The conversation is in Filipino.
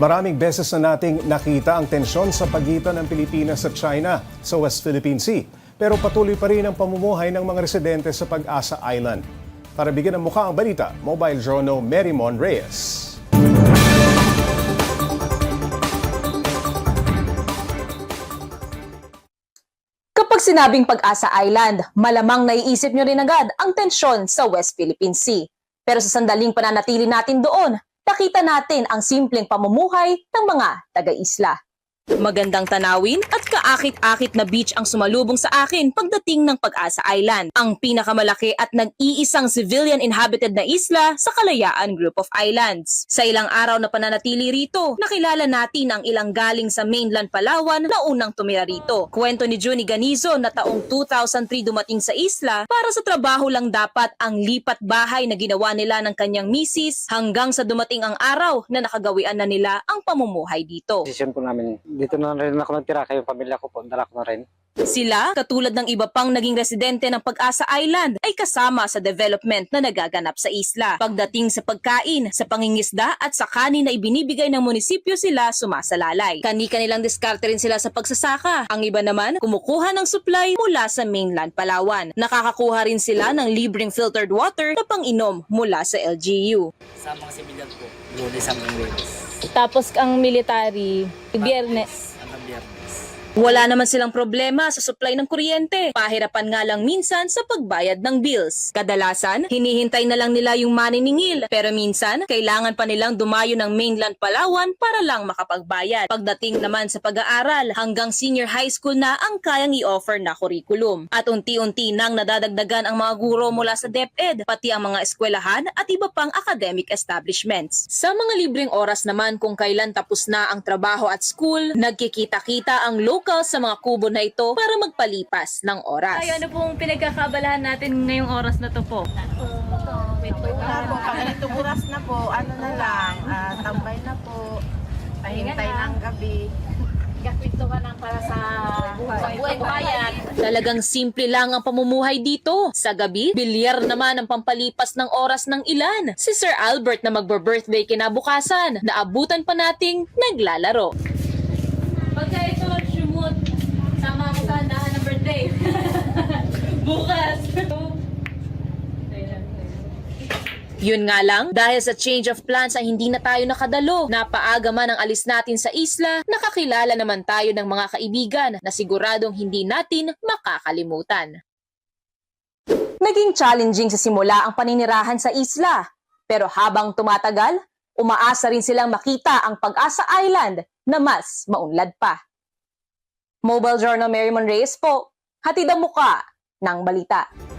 Maraming beses na nating nakita ang tensyon sa pagitan ng Pilipinas at China sa West Philippine Sea. Pero patuloy pa rin ang pamumuhay ng mga residente sa Pag-asa Island. Para bigyan ng mukha ang balita, Mobile Journal Merymon Reyes. Kapag sinabing Pag-asa Island, malamang naiisip nyo rin agad ang tensyon sa West Philippine Sea. Pero sa sandaling pananatili natin doon, nakita natin ang simpleng pamumuhay ng mga taga-isla. Magandang tanawin at kaakit-akit na beach ang sumalubong sa akin pagdating ng Pag-asa Island, ang pinakamalaki at nag-iisang civilian inhabited na isla sa Kalayaan Group of Islands. Sa ilang araw na pananatili rito, nakilala natin ang ilang galing sa mainland Palawan na unang tumira rito. Kwento ni Juni Ganizo na taong 2003 dumating sa isla para sa trabaho lang dapat ang lipat bahay na ginawa nila ng kanyang misis hanggang sa dumating ang araw na nakagawian na nila ang pamumuhay dito. Decision po namin. Dito na rin ako natira, kayo pamilya ko po, dala ko na rin. Sila, katulad ng iba pang naging residente ng Pag-asa Island, ay kasama sa development na nagaganap sa isla. Pagdating sa pagkain, sa pangingisda at sa kanin na ibinibigay ng munisipyo sila sumasalalay. Kani-kanilang diskarte rin sila sa pagsasaka. Ang iba naman, kumukuha ng supply mula sa mainland Palawan. Nakakakuha rin sila ng libreng filtered water na pang-inom mula sa LGU. sa mga sibilyan po, lunes hanggang Webes. Tapos ang military, biyernes. Hanggang Biyernes. Wala naman silang problema sa supply ng kuryente. Pahirapan nga lang minsan sa pagbayad ng bills. Kadalasan, hinihintay na lang nila yung maniningil. Pero minsan, kailangan pa nilang dumayo ng mainland Palawan para lang makapagbayad. Pagdating naman sa pag-aaral, hanggang senior high school na ang kayang i-offer na curriculum. At unti-unti nang nadadagdagan ang mga guro mula sa DepEd, pati ang mga eskwelahan at iba pang academic establishments. Sa mga libreng oras naman kung kailan tapos na ang trabaho at school, nagkikita-kita ang local sa mga kubo na ito para magpalipas ng oras. Ay, ano pong pinagkakabalahan natin ngayong oras na to po? Wala po, ganitong oras na po, ano na lang, ah, tambay na po, pahintay ng gabi. Gapito ka lang para sa buhay-buhayan. Talagang simple lang ang pamumuhay dito. Sa gabi, bilyar naman ang pampalipas ng oras ng ilan. Si Sir Albert na magbe-birthday kinabukasan, naabutan pa nating naglalaro. Pagka ito, shumut, sama ko sa birthday. Bukas. Yun nga lang, dahil sa change of plans ay hindi na tayo nakadalo. Napaaga man ang alis natin sa isla, nakakilala naman tayo ng mga kaibigan na siguradong hindi natin makakalimutan. Naging challenging sa simula ang paninirahan sa isla. Pero habang tumatagal, umaasa rin silang makita ang Pag-asa Island na mas maunlad pa. Mobile Journal Mary Reyes po, hatid ang muka ng balita.